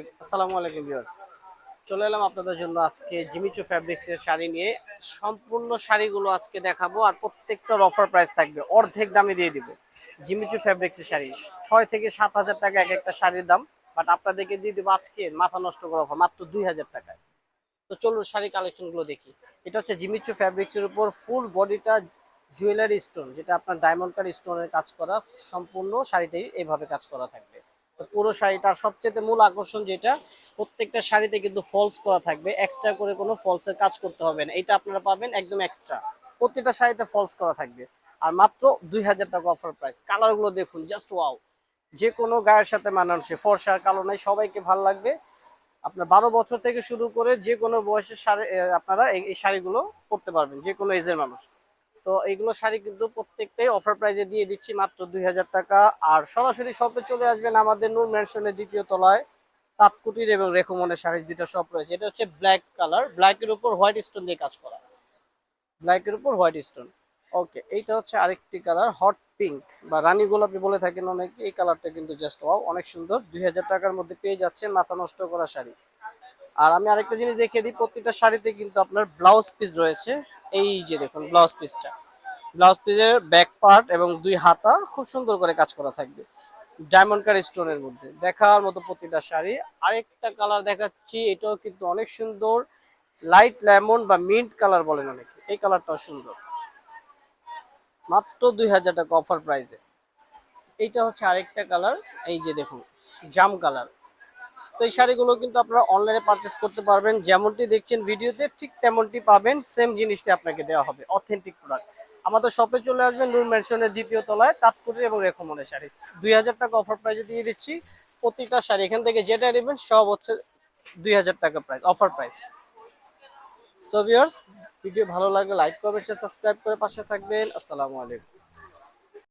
আসসালামু আলাইকুম ভিউয়ার্স। চলে এলাম আপনাদের জন্য আজকে জিমিচু ফ্যাব্রিক্স এর শাড়ি নিয়ে। সম্পূর্ণ শাড়িগুলো আজকে দেখাবো আর প্রত্যেকটার অফার প্রাইস থাকবে। অর্ধেক দামে দিয়ে দিব। জিমিচু ফ্যাব্রিক্স এর শাড়ি। ছয় থেকে সাত হাজার টাকা এক একটা শাড়ির দাম। বাট আপনাদেরকে দিয়ে দিব আজকে মাথা নষ্ট করা অফার মাত্র দুই হাজার টাকায়। তো চলুন শাড়ি কালেকশনগুলো দেখি। এটা হচ্ছে জিমিচু ফ্যাব্রিক্স এর উপর ফুল বডিটা জুয়েলারি স্টোন যেটা আপনার ডায়মন্ড কার স্টোনের কাজ করা, সম্পূর্ণ শাড়িটাই এইভাবে কাজ করা থাকবে। পুরো শাড়িটার সবচেয়ে মূল আকর্ষণ যেটা, প্রত্যেকটা শাড়িতে কিন্তু ফলস করা থাকবে এক্সট্রা করে কোনো ফলসের কাজ করতে হবে না। এটা আপনারা পাবেন একদম এক্সট্রা প্রত্যেকটা শাড়িতে ফলস করা থাকবে। আর মাত্র দুই হাজার টাকা অফার প্রাইস কালারগুলো দেখুন জাস্ট ওয়াও যে কোনো গায়ের সাথে মানানসে ফর্সার কালো নাই, সবাইকে ভালো লাগবে। আপনার বারো বছর থেকে শুরু করে যে কোনো বয়সের শাড়ি আপনারা এই শাড়িগুলো পরতে পারবেন, যে কোনো এজের মানুষ। তো এইগুলো শাড়ি কিন্তু প্রত্যেকটাই অফার প্রাইজে দিয়ে দিচ্ছি মাত্র দুই হাজার টাকা। আর সরাসরি শপে চলে আসবেন আমাদের নূর ম্যানশনের দ্বিতীয় তলায়, তাঁতকুটির এবং রেকমনের শাড়ির দুটো শপ রয়েছে। এটা হচ্ছে ব্ল্যাক কালার ব্ল্যাকের উপর হোয়াইট স্টোন দিয়ে কাজ করা। ব্ল্যাকের উপর হোয়াইট স্টোন ওকে এইটা হচ্ছে আরেকটি কালার হট পিঙ্ক বা রানী গোলাপি বলে থাকেন অনেকে। এই কালারটা কিন্তু জাস্ট ওয়াও অনেক সুন্দর। দুই হাজার টাকার মধ্যে পেয়ে যাচ্ছেন মাথা নষ্ট করা শাড়ি। আর আমি আরেকটা জিনিস দেখিয়ে দিই প্রত্যেকটা শাড়িতে কিন্তু আপনার ব্লাউজ পিস রয়েছে। এই যে দেখুন ব্লাউজ পিসটা ব্লাউজ পিসের ব্যাক পার্ট এবং দুই হাতা খুব সুন্দর করে কাজ করা থাকবে। ডায়মন্ড কার স্টোনের মধ্যে। দেখার মতো প্রতিটা শাড়ি। আরেকটা কালার দেখাচ্ছি, এটাও কিন্তু অনেক সুন্দর। লাইট লেমন বা মিন্ট কালার বলেন অনেকে। এই কালারটাও সুন্দর। মাত্র দুই হাজার টাকা অফার প্রাইসে এইটা হচ্ছে আরেকটা কালার এই যে দেখুন, জাম কালার তো এই শাড়িগুলো কিন্তু আপনারা অনলাইনে পারচেস করতে পারবেন। যেমনটি দেখছেন ভিডিওতে, ঠিক তেমনটি পাবেন। সেম জিনিসটি আপনাকে দেওয়া হবে। অথেন্টিক প্রোডাক্ট আমাদের শপে চলে আসবেন নূর ম্যানশনের দ্বিতীয় তলায় তাৎকুটি এবং রেখমনের শাড়ি। দুই হাজার টাকা অফার প্রাইসে দিয়ে দিচ্ছি। প্রতিটা শাড়ি, এখান থেকে যেটা নেবেন, সব হচ্ছে দুই হাজার টাকা price offer price so viewers video ভালো লাগলে লাইক করবেন সাবস্ক্রাইব করে পাশে থাকবেন। আসসালামু আলাইকুম।